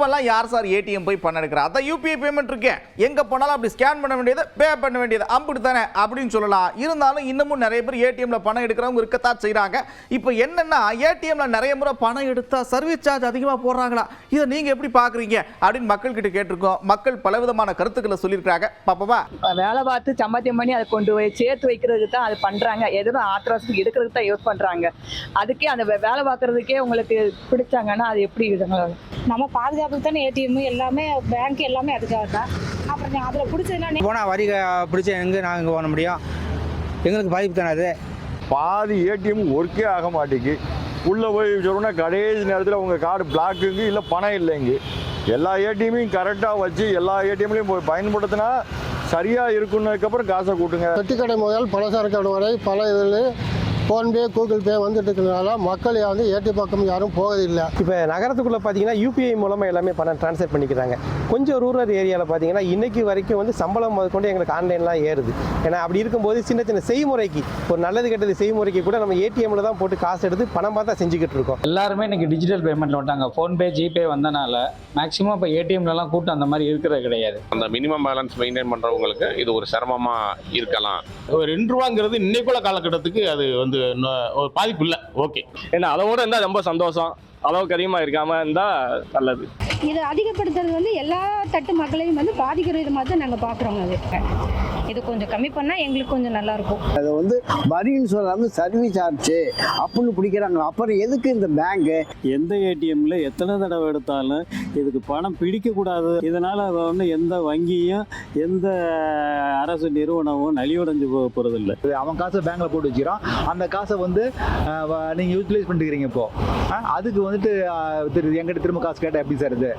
இப்பெல்லாம் யார் sir ATM போய் பணம் எடுக்கிறா? அதான் யூபிஐ பேமெண்ட் இருக்கே. எங்க போனாலும் அப்படி ஸ்கேன் பண்ண வேண்டியது பே பண்ண வேண்டியது. அம்பிட்டு தானே அப்படின்னு சொல்லலாம். இருந்தாலும் இன்னமும் நிறைய பேர் ஏடிஎம்ல பணம் எடுக்கிறவங்க இருக்கத்தான் செய்றாங்க. இப்போ என்னன்னா ஏடிஎம்ல நிறைய முறை பணம் எடுத்தா சர்வீஸ் சார்ஜ் அதிகமா போடுறாங்களா? இதை நீங்க எப்படி பாக்குறீங்க? அப்படின்னு மக்கள் கிட்ட கேட்டிருக்கோம். மக்கள் பலவிதமான கருத்துக்களை சொல்லியிருக்காங்க பாப்பவா வேலை பார்த்து சம்பாத்தியம் பண்ணி அதை கொண்டு போய் சேர்த்து வைக்கிறதுக்கு தான் அது பண்றாங்க. எதுவும் ஆத்திரவசத்துக்கு எடுக்கிறதுக்கு தான் யூஸ் பண்றாங்க. அதுக்கே அந்த வே- வேலை பார்க்கறதுக்கே உங்களுக்கு பிடிச்சாங்கன்னா அது எப்படி இதுங்களா நம்ம பாதுகாப்புக்கு தானே ஏடிஎம் எல்லாமே பேங்க் எல்லாமே அதுக்காக தான். அப்புறம் அதில் பிடிச்சதுலாம் போனால் வரி பிடிச்சி எங்கே நாங்கள் இங்கே பண்ண முடியும்? எங்களுக்கு பாதிப்பு தானே அது? பாதி ஏடிஎம் ஒர்க்கே ஆக மாட்டேங்கு உள்ளே போய் சொல்லணும்னா கடைசி நேரத்தில் உங்கள் கார்டு பிளாக்குங்க இல்லை பணம் இல்லைங்க எல்லா ஏடிஎம்மையும் கரெக்டாக வச்சு எல்லா ஏடிஎம்லையும் போய் பயன்படுத்தினா சரியாக இருக்குன்னதுக்கப்புறம் காசை கூட்டுங்க. பெட்டிக்கடை முதல் பலசரக்கு கடை வரை பல இதில் ஃபோன்பே கூகுள் பே வந்துட்டு இருக்கிறதுனால மக்கள் வந்து ஏடி பக்கம் யாரும் போவதில்லை இப்போ நகரத்துக்குள்ளே பார்த்தீங்கன்னா யூபிஐ மூலமாக எல்லாமே பணம் ட்ரான்ஸ்ஃபர் பண்ணிக்கிறாங்க. கொஞ்சம் ரூரல் ஏரியாவில் பார்த்தீங்கன்னா இன்னைக்கு வரைக்கும் வந்து சம்பளம் முதற்கொண்டு எங்களுக்கு ஆன்லைன்லாம் ஏறுது. ஏன்னா அப்படி இருக்கும்போது சின்ன சின்ன செய்முறைக்கு ஒரு நல்லது கெட்டது செய்முறைக்கு கூட நம்ம ஏடிஎம்ல தான் போட்டு காசு எடுத்து பணம் பார்த்தா செஞ்சுக்கிட்டு இருக்கோம். எல்லாருமே இன்னைக்கு டிஜிட்டல் பேமெண்ட்ல வந்துட்டாங்க. ஃபோன்பே ஜிபே வந்தனால மேக்ஸிமம் இப்போ ஏடிஎம்லலாம் கூட்டம் அந்த மாதிரி இருக்கிறது கிடையாது. அந்த மினிமம் பேலன்ஸ் மெயின்டைன் பண்ணுறவங்களுக்கு இது ஒரு சிரமமா இருக்கலாம். ஒரு ரெண்டு ரூபாங்கிறது இன்னைக்குள்ள காலகட்டத்துக்கு அது வந்து ஒரு பாதிப்பு இல்லை. ஓகே ஏன்னா அதோட இருந்தால் ரொம்ப சந்தோஷம். அளவுக்கு அதிகமாக இருக்காம இருந்தால் நல்லது. இது அதிகப்படுத்துறது வந்து எல்லா தட்டு மக்களையும் வந்து பாதிக்கிற விதமாக தான் நாங்கள் பார்க்குறோங்க அது. இது கொஞ்சம் கம்மி பண்ணால் எங்களுக்கு கொஞ்சம் நல்லா இருக்கும். அதை வந்து வரின்னு சொல்லாம சர்வீஸ் சார்ஜ் அப்படின்னு பிடிக்கிறாங்க அப்புறம் எதுக்கு இந்த பேங்க்கு எந்த ஏடிஎம்ல எத்தனை தடவை எடுத்தாலும் இதுக்கு பணம் பிடிக்கக்கூடாது. இதனால் வந்து எந்த வங்கியும் எந்த அரசு நிறுவனமும் நலிவடைஞ்சு போக போகிறதில்ல அவன் காசை பேங்க்கில் போட்டு வச்சுக்கிறான். அந்த காசை வந்து நீங்கள் யூட்டிலைஸ் பண்ணிக்கிறீங்க இப்போ. அதுக்கு வந்துட்டு திரு எங்கிட்ட திரும்ப காசு கேட்டால் எப்படி சார் இது?